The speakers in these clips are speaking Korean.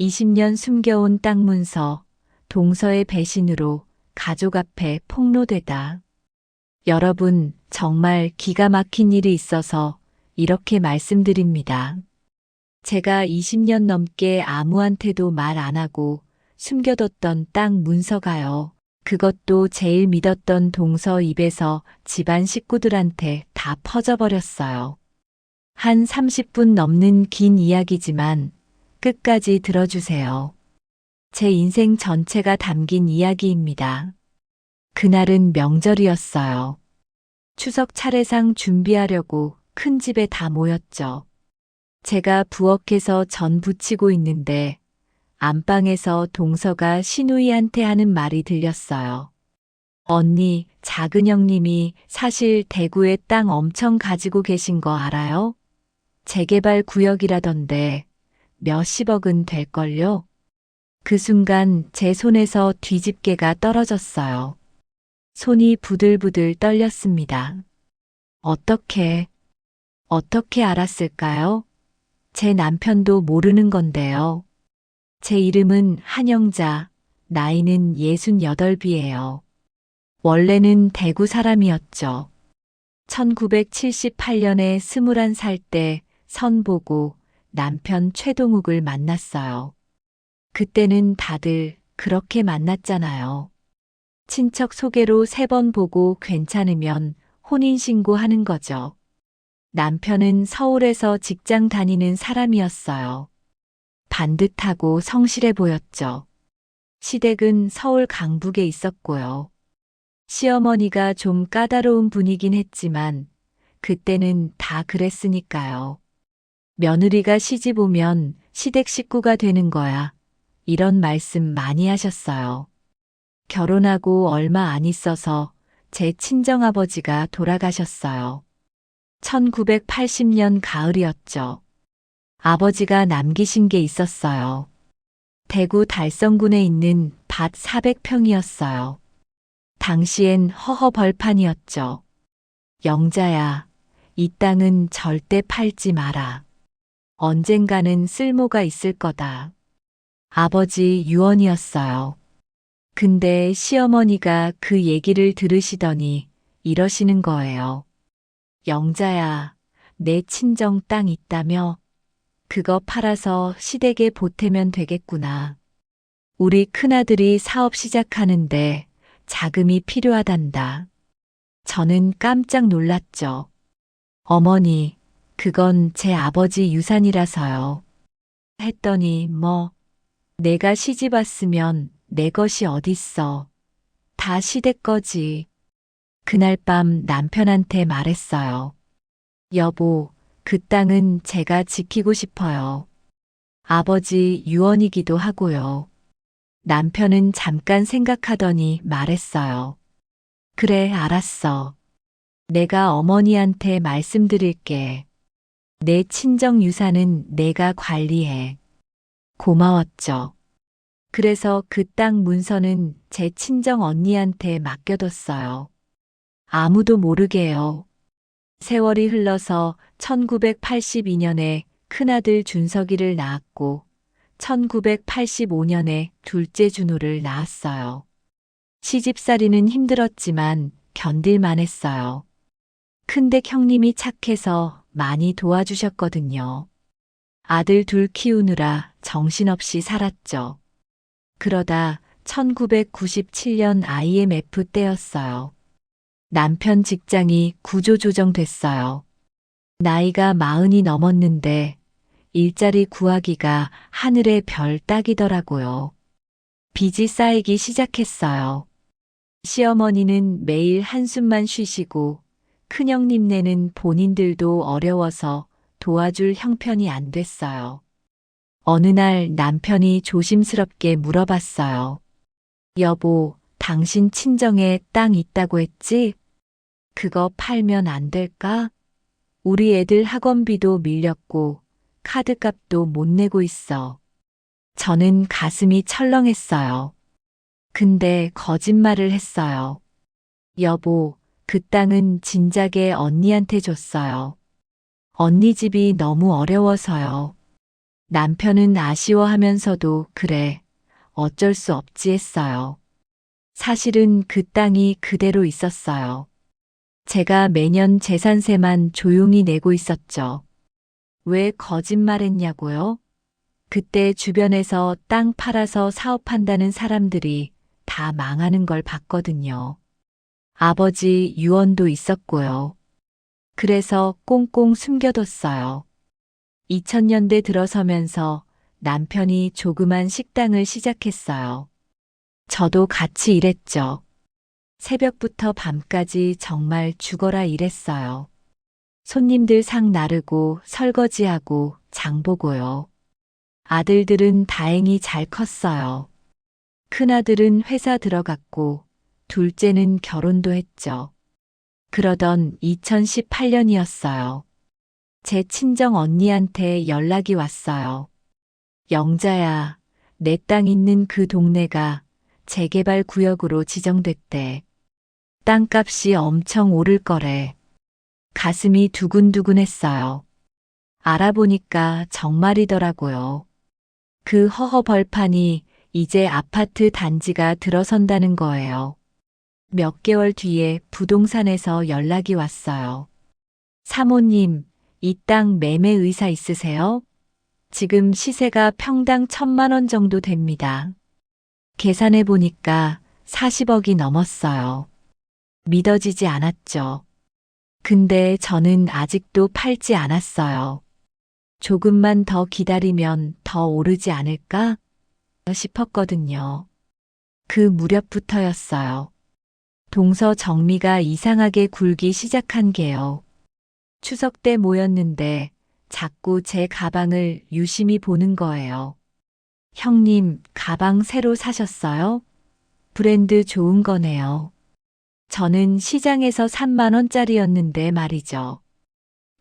20년 숨겨온 땅 문서, 동서의 배신으로 가족 앞에 폭로되다. 여러분, 정말 기가 막힌 일이 있어서 이렇게 말씀드립니다. 제가 20년 넘게 아무한테도 말 안 하고 숨겨뒀던 땅 문서가요. 그것도 제일 믿었던 동서 입에서 집안 식구들한테 다 퍼져버렸어요. 한 30분 넘는 긴 이야기지만 끝까지 들어주세요. 제 인생 전체가 담긴 이야기입니다. 그날은 명절이었어요. 추석 차례상 준비하려고 큰 집에 다 모였죠. 제가 부엌에서 전 부치고 있는데 안방에서 동서가 신우이한테 하는 말이 들렸어요. 언니, 작은 형님이 사실 대구에 땅 엄청 가지고 계신 거 알아요? 재개발 구역이라던데 몇십억은 될걸요? 그 순간 제 손에서 뒤집개가 떨어졌어요. 손이 부들부들 떨렸습니다. 어떻게, 어떻게 알았을까요? 제 남편도 모르는 건데요. 제 이름은 한영자, 나이는 68이에요. 원래는 대구 사람이었죠. 1978년에 21살 때 선보고 남편 최동욱을 만났어요. 그때는 다들 그렇게 만났잖아요. 친척 소개로 세 번 보고 괜찮으면 혼인신고 하는 거죠. 남편은 서울에서 직장 다니는 사람이었어요. 반듯하고 성실해 보였죠. 시댁은 서울 강북에 있었고요. 시어머니가 좀 까다로운 분이긴 했지만 그때는 다 그랬으니까요. 며느리가 시집 오면 시댁 식구가 되는 거야. 이런 말씀 많이 하셨어요. 결혼하고 얼마 안 있어서 제 친정아버지가 돌아가셨어요. 1980년 가을이었죠. 아버지가 남기신 게 있었어요. 대구 달성군에 있는 밭 400평이었어요. 당시엔 허허벌판이었죠. 영자야, 이 땅은 절대 팔지 마라. 언젠가는 쓸모가 있을 거다. 아버지 유언이었어요. 근데 시어머니가 그 얘기를 들으시더니 이러시는 거예요. 영자야, 내 친정 땅 있다며? 그거 팔아서 시댁에 보태면 되겠구나. 우리 큰아들이 사업 시작하는데 자금이 필요하단다. 저는 깜짝 놀랐죠. 어머니, 그건 제 아버지 유산이라서요. 했더니 뭐, 내가 시집 왔으면 내 것이 어딨어. 다 시댁 거지. 그날 밤 남편한테 말했어요. 여보, 그 땅은 제가 지키고 싶어요. 아버지 유언이기도 하고요. 남편은 잠깐 생각하더니 말했어요. 그래, 알았어. 내가 어머니한테 말씀드릴게. 내 친정 유산은 내가 관리해. 고마웠죠. 그래서 그 땅 문서는 제 친정 언니한테 맡겨뒀어요. 아무도 모르게요. 세월이 흘러서 1982년에 큰아들 준석이를 낳았고 1985년에 둘째 준호를 낳았어요. 시집살이는 힘들었지만 견딜만 했어요. 큰데 형님이 착해서 많이 도와주셨거든요. 아들 둘 키우느라 정신없이 살았죠. 그러다 1997년 IMF 때였어요. 남편 직장이 구조조정됐어요. 나이가 마흔이 넘었는데 일자리 구하기가 하늘의 별 따기더라고요. 빚이 쌓이기 시작했어요. 시어머니는 매일 한숨만 쉬시고 큰형님네는 본인들도 어려워서 도와줄 형편이 안 됐어요. 어느 날 남편이 조심스럽게 물어봤어요. 여보, 당신 친정에 땅 있다고 했지? 그거 팔면 안 될까? 우리 애들 학원비도 밀렸고 카드값도 못 내고 있어. 저는 가슴이 철렁했어요. 근데 거짓말을 했어요. 여보, 그 땅은 진작에 언니한테 줬어요. 언니 집이 너무 어려워서요. 남편은 아쉬워하면서도 그래, 어쩔 수 없지 했어요. 사실은 그 땅이 그대로 있었어요. 제가 매년 재산세만 조용히 내고 있었죠. 왜 거짓말했냐고요? 그때 주변에서 땅 팔아서 사업한다는 사람들이 다 망하는 걸 봤거든요. 아버지 유언도 있었고요. 그래서 꽁꽁 숨겨뒀어요. 2000년대 들어서면서 남편이 조그만 식당을 시작했어요. 저도 같이 일했죠. 새벽부터 밤까지 정말 죽어라 일했어요. 손님들 상 나르고 설거지하고 장 보고요. 아들들은 다행히 잘 컸어요. 큰아들은 회사 들어갔고, 둘째는 결혼도 했죠. 그러던 2018년이었어요. 제 친정 언니한테 연락이 왔어요. 영자야, 내 땅 있는 그 동네가 재개발 구역으로 지정됐대. 땅값이 엄청 오를 거래. 가슴이 두근두근했어요. 알아보니까 정말이더라고요. 그 허허벌판이 이제 아파트 단지가 들어선다는 거예요. 몇 개월 뒤에 부동산에서 연락이 왔어요. 사모님, 이 땅 매매 의사 있으세요? 지금 시세가 평당 천만 원 정도 됩니다. 계산해 보니까 40억이 넘었어요. 믿어지지 않았죠. 근데 저는 아직도 팔지 않았어요. 조금만 더 기다리면 더 오르지 않을까? 싶었거든요. 그 무렵부터였어요. 동서 정미가 이상하게 굴기 시작한 게요. 추석 때 모였는데 자꾸 제 가방을 유심히 보는 거예요. 형님, 가방 새로 사셨어요? 브랜드 좋은 거네요. 저는 시장에서 3만원짜리였는데 말이죠.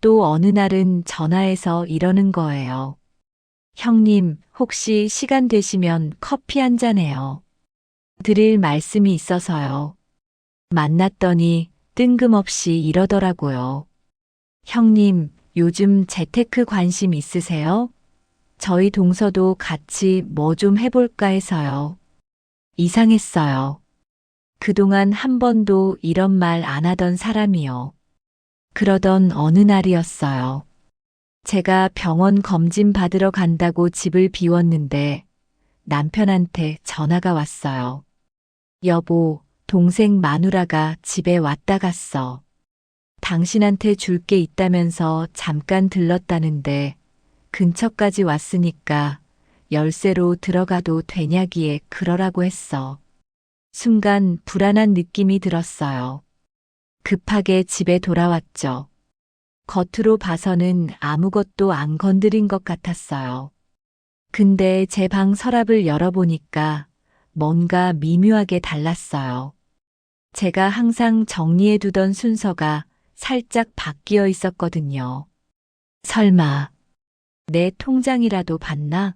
또 어느 날은 전화해서 이러는 거예요. 형님, 혹시 시간 되시면 커피 한 잔 해요. 드릴 말씀이 있어서요. 만났더니 뜬금없이 이러더라고요. 형님, 요즘 재테크 관심 있으세요? 저희 동서도 같이 뭐 좀 해볼까 해서요. 이상했어요. 그동안 한 번도 이런 말 안 하던 사람이요. 그러던 어느 날이었어요. 제가 병원 검진 받으러 간다고 집을 비웠는데 남편한테 전화가 왔어요. 여보, 동생 마누라가 집에 왔다 갔어. 당신한테 줄 게 있다면서 잠깐 들렀다는데 근처까지 왔으니까 열쇠로 들어가도 되냐기에 그러라고 했어. 순간 불안한 느낌이 들었어요. 급하게 집에 돌아왔죠. 겉으로 봐서는 아무것도 안 건드린 것 같았어요. 근데 제 방 서랍을 열어보니까 뭔가 미묘하게 달랐어요. 제가 항상 정리해 두던 순서가 살짝 바뀌어 있었거든요. 설마, 내 통장이라도 봤나?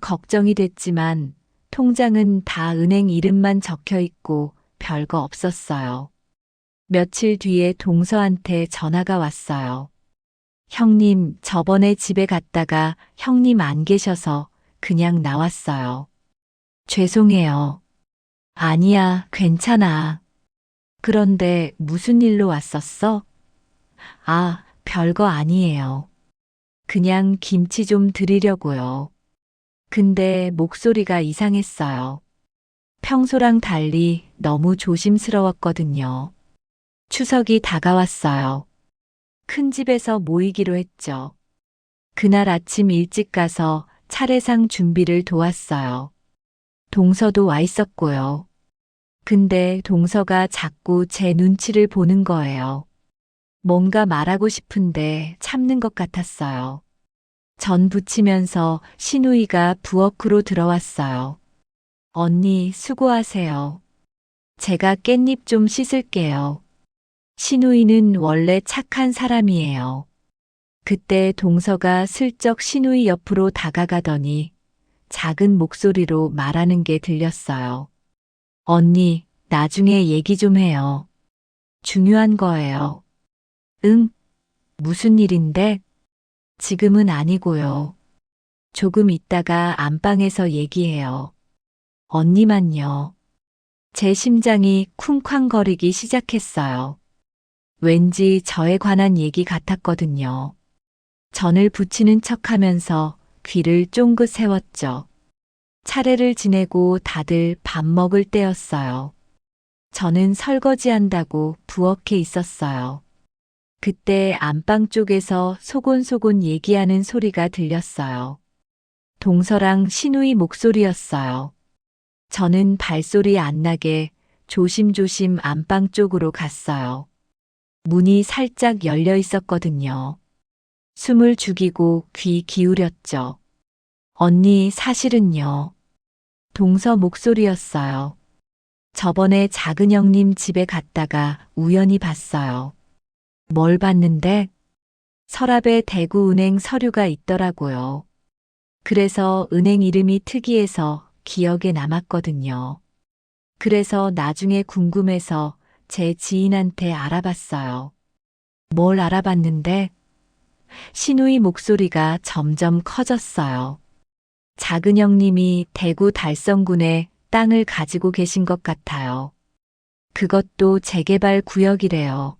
걱정이 됐지만 통장은 다 은행 이름만 적혀 있고 별거 없었어요. 며칠 뒤에 동서한테 전화가 왔어요. 형님, 저번에 집에 갔다가 형님 안 계셔서 그냥 나왔어요. 죄송해요. 아니야, 괜찮아. 그런데 무슨 일로 왔었어? 아, 별거 아니에요. 그냥 김치 좀 드리려고요. 근데 목소리가 이상했어요. 평소랑 달리 너무 조심스러웠거든요. 추석이 다가왔어요. 큰 집에서 모이기로 했죠. 그날 아침 일찍 가서 차례상 준비를 도왔어요. 동서도 와 있었고요. 근데 동서가 자꾸 제 눈치를 보는 거예요. 뭔가 말하고 싶은데 참는 것 같았어요. 전 부치면서 신우이가 부엌으로 들어왔어요. 언니, 수고하세요. 제가 깻잎 좀 씻을게요. 신우이는 원래 착한 사람이에요. 그때 동서가 슬쩍 신우이 옆으로 다가가더니 작은 목소리로 말하는 게 들렸어요. 언니, 나중에 얘기 좀 해요. 중요한 거예요. 응? 무슨 일인데? 지금은 아니고요. 조금 있다가 안방에서 얘기해요. 언니만요. 제 심장이 쿵쾅거리기 시작했어요. 왠지 저에 관한 얘기 같았거든요. 전을 붙이는 척 하면서 귀를 쫑긋 세웠죠. 차례를 지내고 다들 밥 먹을 때였어요. 저는 설거지 한다고 부엌에 있었어요. 그때 안방 쪽에서 소곤소곤 얘기하는 소리가 들렸어요. 동서랑 신우이 목소리였어요. 저는 발소리 안 나게 조심조심 안방 쪽으로 갔어요. 문이 살짝 열려 있었거든요. 숨을 죽이고 귀 기울였죠. 언니 사실은요. 동서 목소리였어요. 저번에 작은 형님 집에 갔다가 우연히 봤어요. 뭘 봤는데? 서랍에 대구은행 서류가 있더라고요. 그래서 은행 이름이 특이해서 기억에 남았거든요. 그래서 나중에 궁금해서 제 지인한테 알아봤어요. 뭘 알아봤는데? 신우이 목소리가 점점 커졌어요. 작은 형님이 대구 달성군에 땅을 가지고 계신 것 같아요. 그것도 재개발 구역이래요.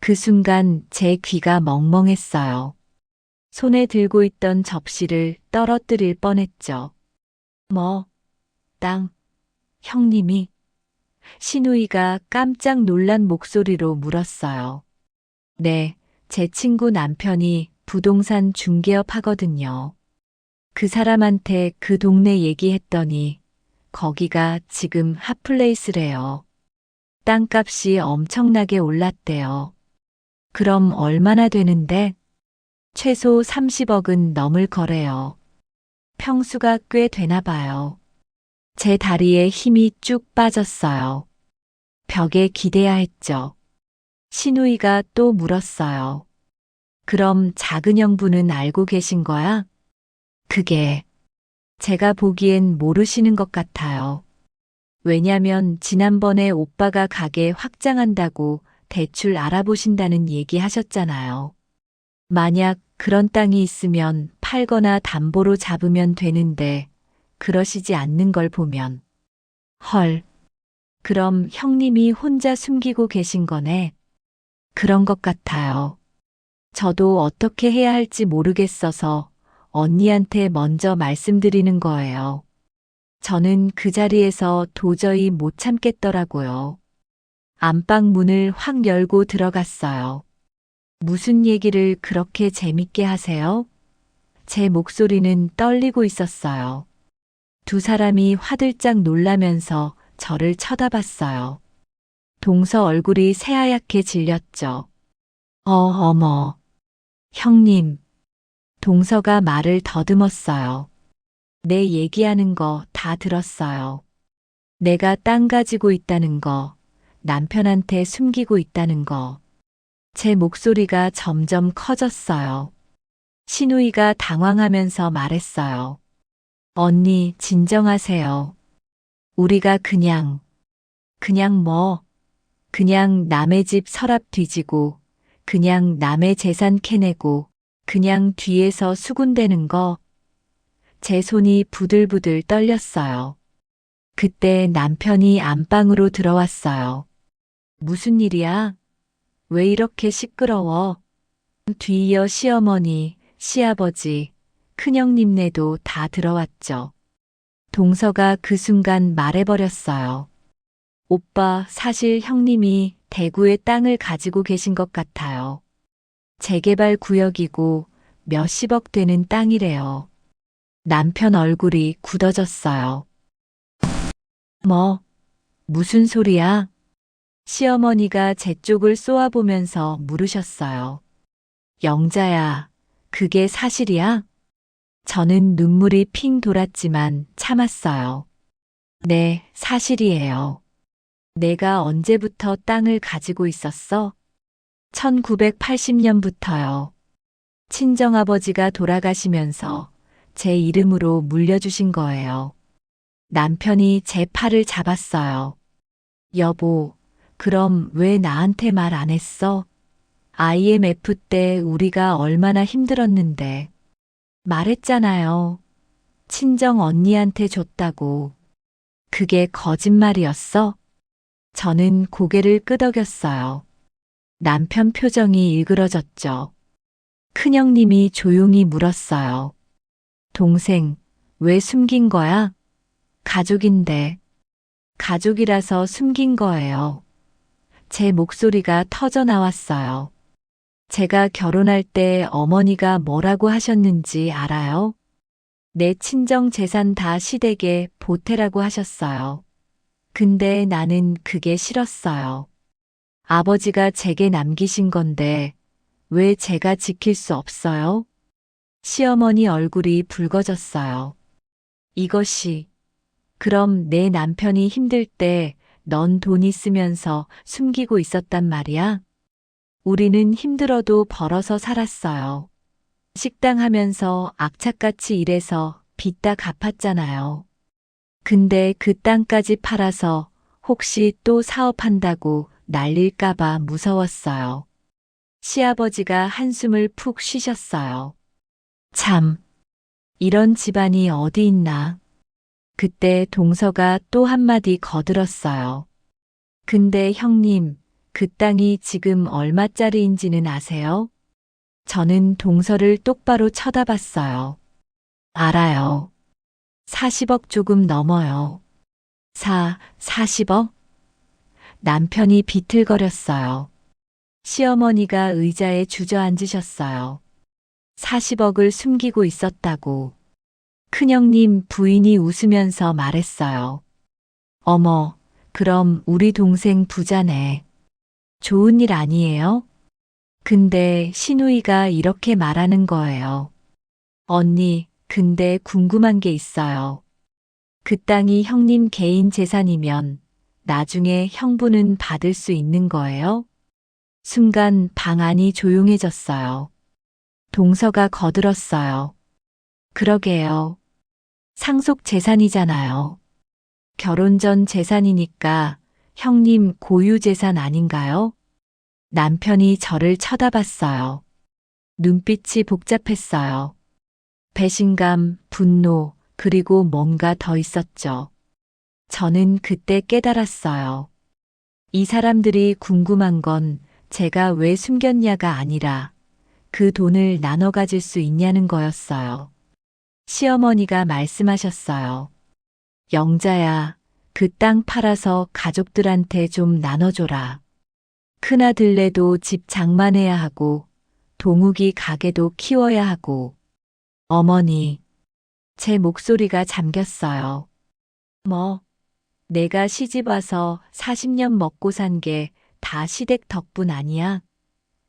그 순간 제 귀가 멍멍했어요. 손에 들고 있던 접시를 떨어뜨릴 뻔했죠. 뭐, 땅, 형님이? 신우이가 깜짝 놀란 목소리로 물었어요. 네, 제 친구 남편이 부동산 중개업 하거든요. 그 사람한테 그 동네 얘기했더니 거기가 지금 핫플레이스래요. 땅값이 엄청나게 올랐대요. 그럼 얼마나 되는데? 최소 30억은 넘을 거래요. 평수가 꽤 되나 봐요. 제 다리에 힘이 쭉 빠졌어요. 벽에 기대야 했죠. 신우이가 또 물었어요. 그럼 작은 형부는 알고 계신 거야? 그게 제가 보기엔 모르시는 것 같아요. 왜냐면 지난번에 오빠가 가게 확장한다고 대출 알아보신다는 얘기 하셨잖아요. 만약 그런 땅이 있으면 팔거나 담보로 잡으면 되는데 그러시지 않는 걸 보면 헐. 그럼 형님이 혼자 숨기고 계신 거네. 그런 것 같아요. 저도 어떻게 해야 할지 모르겠어서 언니한테 먼저 말씀드리는 거예요. 저는 그 자리에서 도저히 못 참겠더라고요. 안방 문을 확 열고 들어갔어요. 무슨 얘기를 그렇게 재밌게 하세요? 제 목소리는 떨리고 있었어요. 두 사람이 화들짝 놀라면서 저를 쳐다봤어요. 동서 얼굴이 새하얗게 질렸죠. 어, 어머. 형님. 동서가 말을 더듬었어요. 내 얘기하는 거 다 들었어요. 내가 땅 가지고 있다는 거, 남편한테 숨기고 있다는 거. 제 목소리가 점점 커졌어요. 신우이가 당황하면서 말했어요. 언니, 진정하세요. 우리가 그냥, 그냥 뭐, 그냥 남의 집 서랍 뒤지고, 그냥 남의 재산 캐내고, 그냥 뒤에서 수군대는 거. 제 손이 부들부들 떨렸어요. 그때 남편이 안방으로 들어왔어요. 무슨 일이야? 왜 이렇게 시끄러워? 뒤이어 시어머니, 시아버지, 큰형님네도 다 들어왔죠. 동서가 그 순간 말해버렸어요. 오빠, 사실 형님이 대구에 땅을 가지고 계신 것 같아요. 재개발 구역이고 몇십억 되는 땅이래요. 남편 얼굴이 굳어졌어요. 뭐, 무슨 소리야? 시어머니가 제 쪽을 쏘아보면서 물으셨어요. 영자야, 그게 사실이야? 저는 눈물이 핑 돌았지만 참았어요. 네, 사실이에요. 내가 언제부터 땅을 가지고 있었어? 1980년부터요. 친정아버지가 돌아가시면서 제 이름으로 물려주신 거예요. 남편이 제 팔을 잡았어요. 여보, 그럼 왜 나한테 말 안 했어? IMF 때 우리가 얼마나 힘들었는데. 말했잖아요. 친정 언니한테 줬다고. 그게 거짓말이었어? 저는 고개를 끄덕였어요. 남편 표정이 일그러졌죠. 큰형님이 조용히 물었어요. 동생, 왜 숨긴 거야? 가족인데. 가족이라서 숨긴 거예요. 제 목소리가 터져 나왔어요. 제가 결혼할 때 어머니가 뭐라고 하셨는지 알아요? 내 친정 재산 다 시댁에 보태라고 하셨어요. 근데 나는 그게 싫었어요. 아버지가 제게 남기신 건데 왜 제가 지킬 수 없어요? 시어머니 얼굴이 붉어졌어요. 이것이 그럼 내 남편이 힘들 때 넌 돈이 쓰면서 숨기고 있었단 말이야? 우리는 힘들어도 벌어서 살았어요. 식당 하면서 악착같이 일해서 빚다 갚았잖아요. 근데 그 땅까지 팔아서 혹시 또 사업한다고 날릴까봐 무서웠어요. 시아버지가 한숨을 푹 쉬셨어요. 참, 이런 집안이 어디 있나. 그때 동서가 또 한마디 거들었어요. 근데 형님, 그 땅이 지금 얼마짜리인지는 아세요? 저는 동서를 똑바로 쳐다봤어요. 알아요. 40억 조금 넘어요. 사, 40억? 남편이 비틀거렸어요. 시어머니가 의자에 주저앉으셨어요. 40억을 숨기고 있었다고. 큰형님 부인이 웃으면서 말했어요. 어머, 그럼 우리 동생 부자네. 좋은 일 아니에요? 근데 신우이가 이렇게 말하는 거예요. 언니, 근데 궁금한 게 있어요. 그 땅이 형님 개인 재산이면 나중에 형부는 받을 수 있는 거예요? 순간 방 안이 조용해졌어요. 동서가 거들었어요. 그러게요. 상속 재산이잖아요. 결혼 전 재산이니까 형님 고유 재산 아닌가요? 남편이 저를 쳐다봤어요. 눈빛이 복잡했어요. 배신감, 분노, 그리고 뭔가 더 있었죠. 저는 그때 깨달았어요. 이 사람들이 궁금한 건 제가 왜 숨겼냐가 아니라 그 돈을 나눠 가질 수 있냐는 거였어요. 시어머니가 말씀하셨어요. 영자야, 그 땅 팔아서 가족들한테 좀 나눠줘라. 큰아들네도 집 장만해야 하고, 동욱이 가게도 키워야 하고, 어머니, 제 목소리가 잠겼어요. 뭐, 내가 시집 와서 40년 먹고 산 게 다 시댁 덕분 아니야?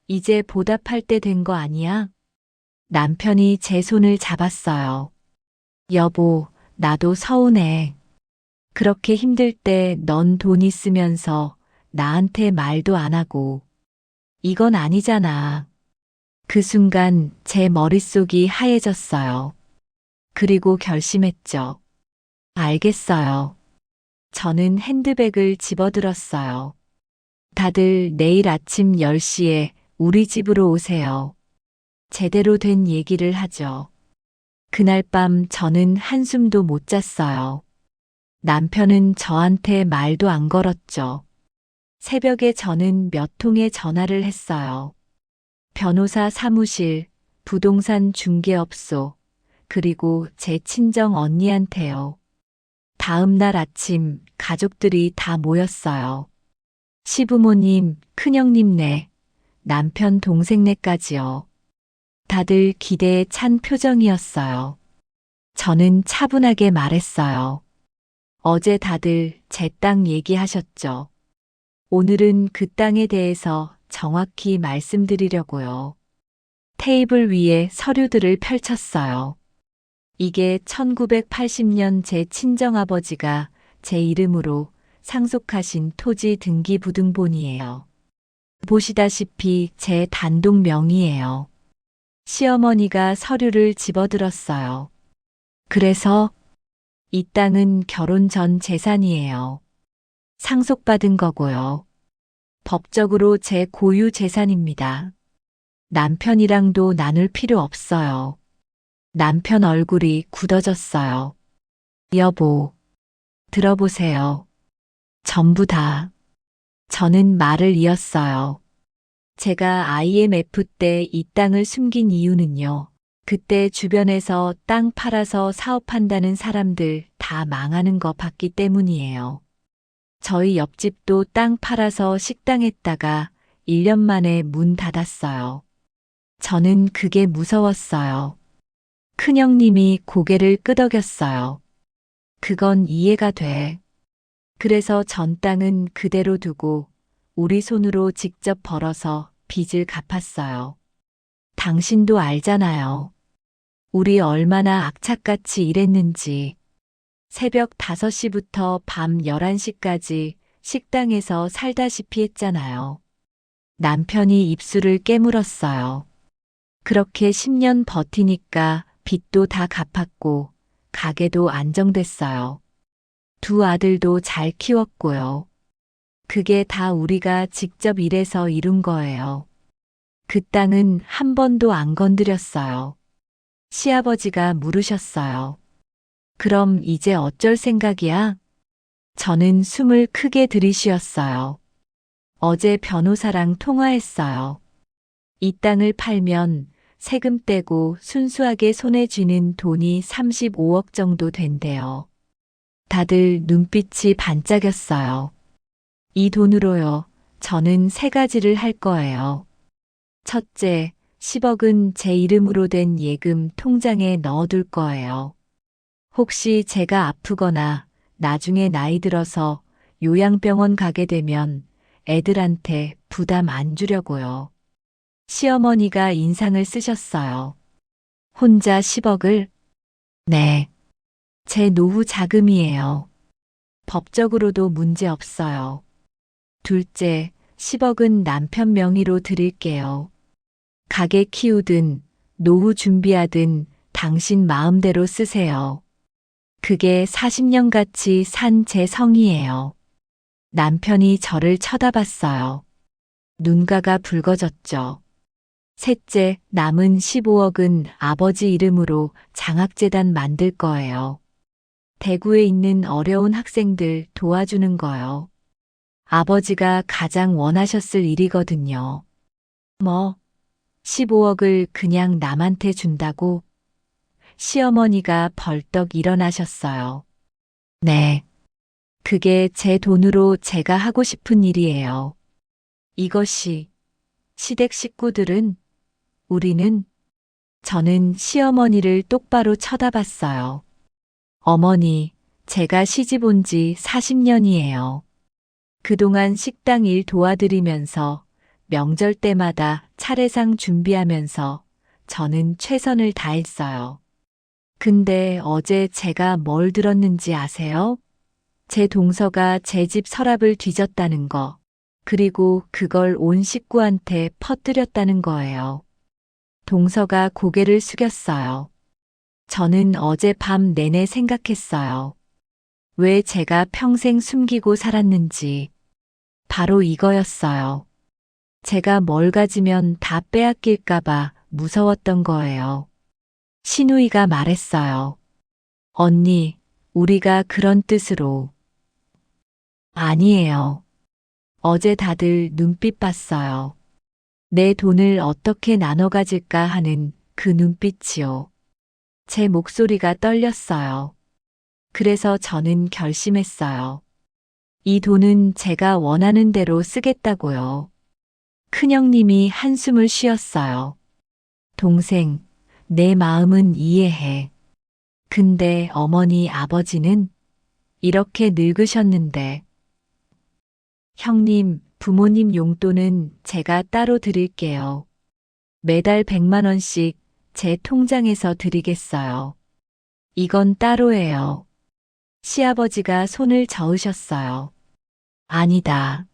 이제 보답할 때 된 거 아니야? 남편이 제 손을 잡았어요. 여보, 나도 서운해. 그렇게 힘들 때 넌 돈 있으면서 나한테 말도 안 하고. 이건 아니잖아. 그 순간 제 머릿속이 하얘졌어요. 그리고 결심했죠. 알겠어요. 저는 핸드백을 집어들었어요. 다들 내일 아침 10시에 우리 집으로 오세요. 제대로 된 얘기를 하죠. 그날 밤 저는 한숨도 못 잤어요. 남편은 저한테 말도 안 걸었죠. 새벽에 저는 몇 통의 전화를 했어요. 변호사 사무실, 부동산 중개업소, 그리고 제 친정 언니한테요. 다음 날 아침 가족들이 다 모였어요. 시부모님, 큰형님네, 남편 동생네까지요. 다들 기대에 찬 표정이었어요. 저는 차분하게 말했어요. 어제 다들 제 땅 얘기하셨죠. 오늘은 그 땅에 대해서 정확히 말씀드리려고요. 테이블 위에 서류들을 펼쳤어요. 이게 1980년 제 친정아버지가 제 이름으로 상속하신 토지 등기 부등본이에요. 보시다시피 제 단독 명의예요. 시어머니가 서류를 집어들었어요. 그래서 이 땅은 결혼 전 재산이에요. 상속받은 거고요. 법적으로 제 고유 재산입니다. 남편이랑도 나눌 필요 없어요. 남편 얼굴이 굳어졌어요. 여보, 들어보세요. 전부 다. 저는 말을 이었어요. 제가 IMF 때 이 땅을 숨긴 이유는요. 그때 주변에서 땅 팔아서 사업한다는 사람들 다 망하는 거 봤기 때문이에요. 저희 옆집도 땅 팔아서 식당 했다가 1년 만에 문 닫았어요. 저는 그게 무서웠어요. 큰형님이 고개를 끄덕였어요. 그건 이해가 돼. 그래서 전 땅은 그대로 두고 우리 손으로 직접 벌어서 빚을 갚았어요. 당신도 알잖아요. 우리 얼마나 악착같이 일했는지. 새벽 5시부터 밤 11시까지 식당에서 살다시피 했잖아요. 남편이 입술을 깨물었어요. 그렇게 10년 버티니까 빚도 다 갚았고, 가게도 안정됐어요. 두 아들도 잘 키웠고요. 그게 다 우리가 직접 일해서 이룬 거예요. 그 땅은 한 번도 안 건드렸어요. 시아버지가 물으셨어요. 그럼 이제 어쩔 생각이야? 저는 숨을 크게 들이쉬었어요. 어제 변호사랑 통화했어요. 이 땅을 팔면 세금 떼고 순수하게 손에 쥐는 돈이 35억 정도 된대요. 다들 눈빛이 반짝였어요. 이 돈으로요, 저는 세 가지를 할 거예요. 첫째, 10억은 제 이름으로 된 예금 통장에 넣어둘 거예요. 혹시 제가 아프거나 나중에 나이 들어서 요양병원 가게 되면 애들한테 부담 안 주려고요. 시어머니가 인상을 쓰셨어요. 혼자 10억을? 네. 제 노후 자금이에요. 법적으로도 문제 없어요. 둘째, 10억은 남편 명의로 드릴게요. 가게 키우든 노후 준비하든 당신 마음대로 쓰세요. 그게 40년 같이 산 제 성이에요. 남편이 저를 쳐다봤어요. 눈가가 붉어졌죠. 셋째, 남은 15억은 아버지 이름으로 장학재단 만들 거예요. 대구에 있는 어려운 학생들 도와주는 거요. 아버지가 가장 원하셨을 일이거든요. 뭐, 15억을 그냥 남한테 준다고? 시어머니가 벌떡 일어나셨어요. 네. 그게 제 돈으로 제가 하고 싶은 일이에요. 이것이 시댁 식구들은 우리는 저는 시어머니를 똑바로 쳐다봤어요. 어머니, 제가 시집 온 지 40년이에요. 그동안 식당 일 도와드리면서 명절 때마다 차례상 준비하면서 저는 최선을 다했어요. 근데 어제 제가 뭘 들었는지 아세요? 제 동서가 제 집 서랍을 뒤졌다는 거, 그리고 그걸 온 식구한테 퍼뜨렸다는 거예요. 동서가 고개를 숙였어요. 저는 어제 밤 내내 생각했어요. 왜 제가 평생 숨기고 살았는지. 바로 이거였어요. 제가 뭘 가지면 다 빼앗길까봐 무서웠던 거예요. 신우이가 말했어요. 언니, 우리가 그런 뜻으로. 아니에요. 어제 다들 눈빛 봤어요. 내 돈을 어떻게 나눠 가질까 하는 그 눈빛이요. 제 목소리가 떨렸어요. 그래서 저는 결심했어요. 이 돈은 제가 원하는 대로 쓰겠다고요. 큰형님이 한숨을 쉬었어요. 동생, 내 마음은 이해해. 근데 어머니 아버지는 이렇게 늙으셨는데. 형님, 부모님 용돈은 제가 따로 드릴게요. 매달 100만 원씩 제 통장에서 드리겠어요. 이건 따로예요. 시아버지가 손을 저으셨어요. 아니다.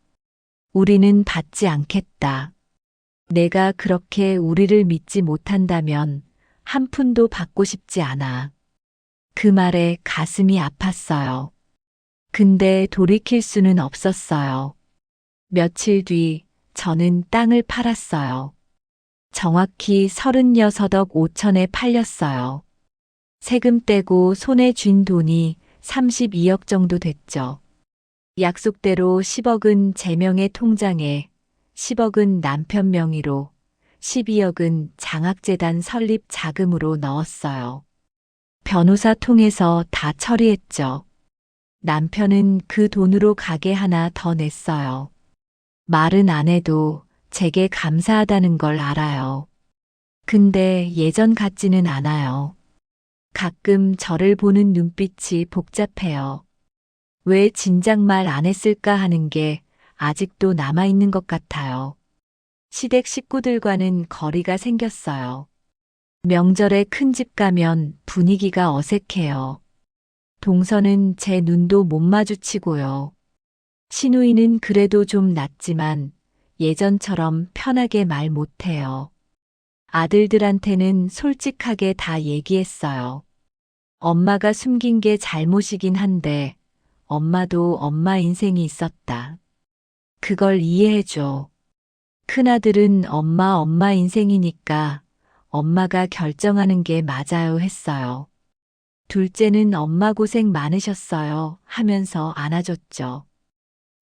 우리는 받지 않겠다. 내가 그렇게 우리를 믿지 못한다면 한 푼도 받고 싶지 않아. 그 말에 가슴이 아팠어요. 근데 돌이킬 수는 없었어요. 며칠 뒤 저는 땅을 팔았어요. 정확히 36억 5천에 팔렸어요. 세금 떼고 손에 쥔 돈이 32억 정도 됐죠. 약속대로 10억은 제 명의 통장에, 10억은 남편 명의로, 12억은 장학재단 설립 자금으로 넣었어요. 변호사 통해서 다 처리했죠. 남편은 그 돈으로 가게 하나 더 냈어요. 말은 안 해도 제게 감사하다는 걸 알아요. 근데 예전 같지는 않아요. 가끔 저를 보는 눈빛이 복잡해요. 왜 진작 말 안 했을까 하는 게 아직도 남아있는 것 같아요. 시댁 식구들과는 거리가 생겼어요. 명절에 큰 집 가면 분위기가 어색해요. 동서는 제 눈도 못 마주치고요. 신우이는 그래도 좀 낫지만 예전처럼 편하게 말 못해요. 아들들한테는 솔직하게 다 얘기했어요. 엄마가 숨긴 게 잘못이긴 한데 엄마도 엄마 인생이 있었다. 그걸 이해해줘. 큰아들은 엄마 엄마 인생이니까 엄마가 결정하는 게 맞아요 했어요. 둘째는 엄마 고생 많으셨어요 하면서 안아줬죠.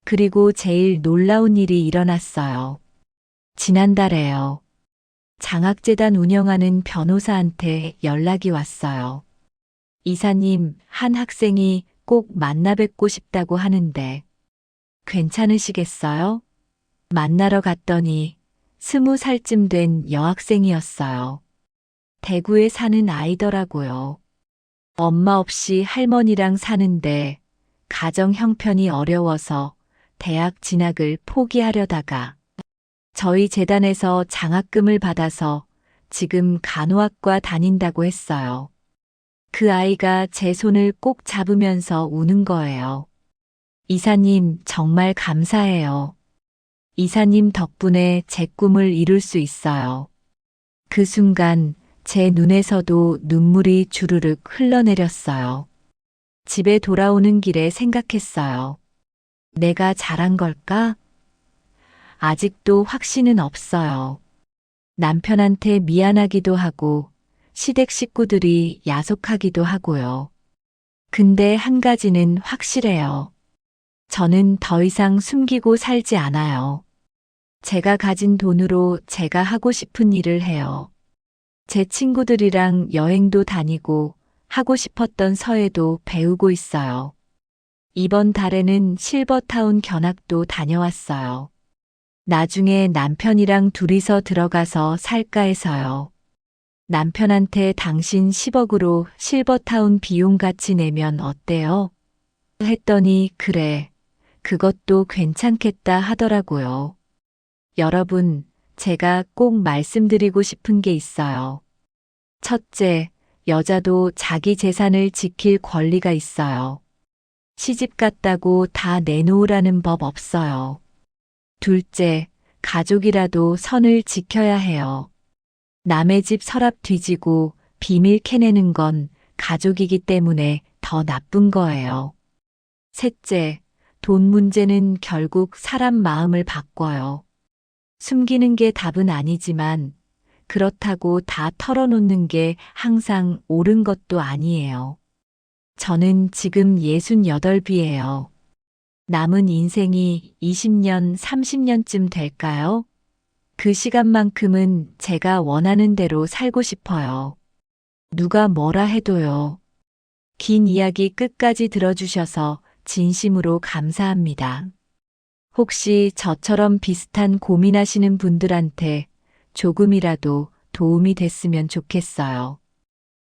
그리고 제일 놀라운 일이 일어났어요. 지난달에요. 장학재단 운영하는 변호사한테 연락이 왔어요. 이사님, 한 학생이 꼭 만나 뵙고 싶다고 하는데 괜찮으시겠어요? 만나러 갔더니 스무 살쯤 된 여학생이었어요. 대구에 사는 아이더라고요. 엄마 없이 할머니랑 사는데 가정 형편이 어려워서 대학 진학을 포기하려다가 저희 재단에서 장학금을 받아서 지금 간호학과 다닌다고 했어요. 그 아이가 제 손을 꼭 잡으면서 우는 거예요. 이사님, 정말 감사해요. 이사님 덕분에 제 꿈을 이룰 수 있어요. 그 순간 제 눈에서도 눈물이 주르륵 흘러내렸어요. 집에 돌아오는 길에 생각했어요. 내가 잘한 걸까? 아직도 확신은 없어요. 남편한테 미안하기도 하고 시댁 식구들이 야속하기도 하고요. 근데 한 가지는 확실해요. 저는 더 이상 숨기고 살지 않아요. 제가 가진 돈으로 제가 하고 싶은 일을 해요. 제 친구들이랑 여행도 다니고 하고 싶었던 서예도 배우고 있어요. 이번 달에는 실버타운 견학도 다녀왔어요. 나중에 남편이랑 둘이서 들어가서 살까 해서요. 남편한테 당신 10억으로 실버타운 비용 같이 내면 어때요? 했더니 그래. 그것도 괜찮겠다 하더라고요. 여러분, 제가 꼭 말씀드리고 싶은 게 있어요. 첫째, 여자도 자기 재산을 지킬 권리가 있어요. 시집 갔다고 다 내놓으라는 법 없어요. 둘째, 가족이라도 선을 지켜야 해요. 남의 집 서랍 뒤지고 비밀 캐내는 건 가족이기 때문에 더 나쁜 거예요. 셋째, 돈 문제는 결국 사람 마음을 바꿔요. 숨기는 게 답은 아니지만 그렇다고 다 털어놓는 게 항상 옳은 것도 아니에요. 저는 지금 68비예요. 남은 인생이 20년, 30년쯤 될까요? 그 시간만큼은 제가 원하는 대로 살고 싶어요. 누가 뭐라 해도요. 긴 이야기 끝까지 들어주셔서 진심으로 감사합니다. 혹시 저처럼 비슷한 고민하시는 분들한테 조금이라도 도움이 됐으면 좋겠어요.